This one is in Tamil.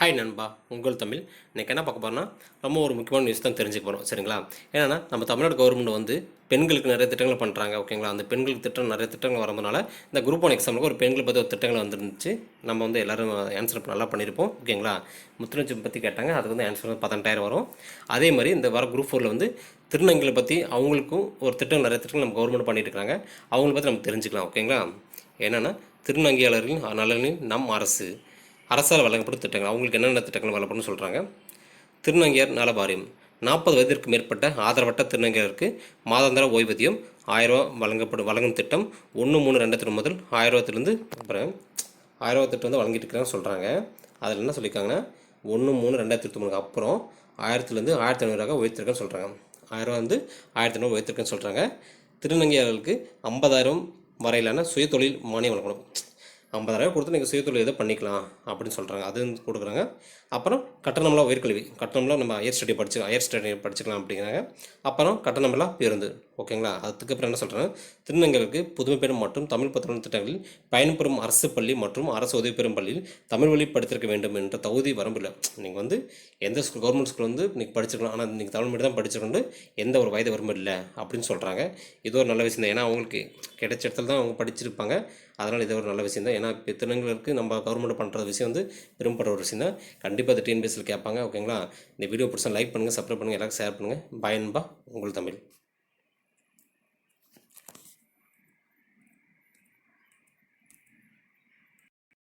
ஹாய் நண்பா. உங்கள் தமிழ். இன்றைக்கி என்ன பார்க்க போகிறோம்னா ரொம்ப ஒரு முக்கியமான நியூஸ் தான் தெரிஞ்சுக்க போகிறோம் சரிங்களா? ஏன்னா நம்ம தமிழ்நாடு கவர்மெண்ட் வந்து பெண்களுக்கு நிறைய திட்டங்கள் பண்ணுறாங்க ஓகேங்களா அந்த பெண்களுக்கு திட்டம் நிறைய திட்டங்கள் வரதுனால இந்த குரூப் ஒன் எக்ஸாமுக்கு ஒரு பெண்களை பற்றி ஒரு திட்டங்கள் வந்துருந்துச்சு. நம்ம வந்து எல்லோரும் ஆன்சர் நல்லா பண்ணியிருப்போம் ஓகேங்களா முத்துலட்சுமி பற்றி கேட்டாங்க. அதுக்கு வந்து ஆன்சர் வந்து பதினெட்டாயிரம் வரும். அதே மாதிரி இந்த வர குரூப் ஃபோரில் வந்து திருநங்கைகளை பற்றி அவங்களுக்கும் ஒரு திட்டம் நிறைய திட்டங்கள் நம்ம கவர்மெண்ட் பண்ணிட்டு இருக்காங்க. அவங்கள பற்றி நம்ம தெரிஞ்சுக்கலாம். ஓகேங்களா என்னென்னா திருநங்கையாளர்களின் நலனில் நம் அரசு. அரசால் வழங்கப்படும் திட்டங்கள். அவங்களுக்கு என்னென்ன திட்டங்கள் வழங்கப்படும்னு சொல்கிறாங்க திருநங்கையர் நல வாரியம் நாற்பது வயதிற்கு மேற்பட்ட ஆதரவற்ற திருநங்கையருக்கு மாதாந்திர ஓய்வூதியம் ஆயிரரூவா வழங்கப்படும் வழங்கும் திட்டம். ஒன்று மூணு ரெண்டாயிரத்தி முதல் ஆயிரரூவத்திலேருந்து அப்புறம் ஆயிரரூவா திட்டம் வந்து வழங்கிட்டு இருக்கிறாங்கன்னு சொல்கிறாங்க அதில் என்ன சொல்லியிருக்காங்கன்னா ஒன்று மூணு ரெண்டாயிரத்தி இருபத்தி அப்புறம் ஆயிரத்துலேருந்து ஆயிரத்தி ஐநூறுரூவா உயர்த்திருக்கேன்னு சொல்கிறாங்க ஆயிரரூவா வந்து ஆயிரத்தி ஐநூறு உயர்த்திருக்கேன்னு சொல்கிறாங்க திருநங்கையாளர்களுக்கு ஐம்பதாயிரம் வரையிலான சுயதொழில் மானியம் வழங்கணும் ஐம்பதாயிரம் கொடுத்து நீங்கள் சுயதொழில் எதை பண்ணிக்கலாம் அப்படின்னு சொல்கிறாங்க அது வந்து கொடுக்குறாங்க. அப்புறம் கட்டணமெல்லாம் உயர்கல்வி. கட்டணம்லாம் நம்ம ஹையர் ஸ்டடி படிச்சு ஹையர் ஸ்டடி படிச்சுக்கலாம் அப்படிங்கிறாங்க. அப்புறம் கட்டணமெல்லாம் பேருந்து ஓகேங்களா? அதுக்கப்புறம் என்ன சொல்கிறேன் திருநங்கைகளுக்கு புதுமை பெறும் மற்றும் தமிழ் பத்திரம் திட்டங்களில் பயன்பெறும் அரசு பள்ளி மற்றும் அரசு உதவி பெறும் பள்ளியில் தமிழ் வழி படித்திருக்க வேண்டும் என்ற தகுதி வரம்பில். நீங்கள் வந்து எந்த ஸ்கூல் கவர்மெண்ட் ஸ்கூல் வந்து நீங்கள் படிச்சிருக்கலாம். ஆனால் நீங்கள் தமிழ் மீடியம் தான் படிச்சிருக்கணும் எந்த ஒரு வயது வரம்பு இல்லை அப்படின்னு சொல்கிறாங்க இது ஒரு நல்ல விஷயம் தான் ஏன்னா அவங்களுக்கு கிடைச்ச இடத்துல தான் அவங்க படிச்சிருப்பாங்க. அதனால் இது ஒரு நல்ல விஷயம் தான் ஏன்னா இப்போ திருநங்கைகளுக்கு நம்ம கவர்மெண்ட் பண்ணுற விஷயம் வந்து விரும்பப்படுற ஒரு விஷயம் தான் கண்டிப்பாக அது டிஎன்பிஎஸ்சியில் கேட்பாங்க. ஓகேங்களா? இந்த வீடியோ பிடிச்சா லைக் பண்ணுங்கள் சப்ஸ்கிரைப் பண்ணுங்கள் எல்லாருக்கும் ஷேர் பண்ணுங்கள் பயன்பா உங்கள் தமிழ்.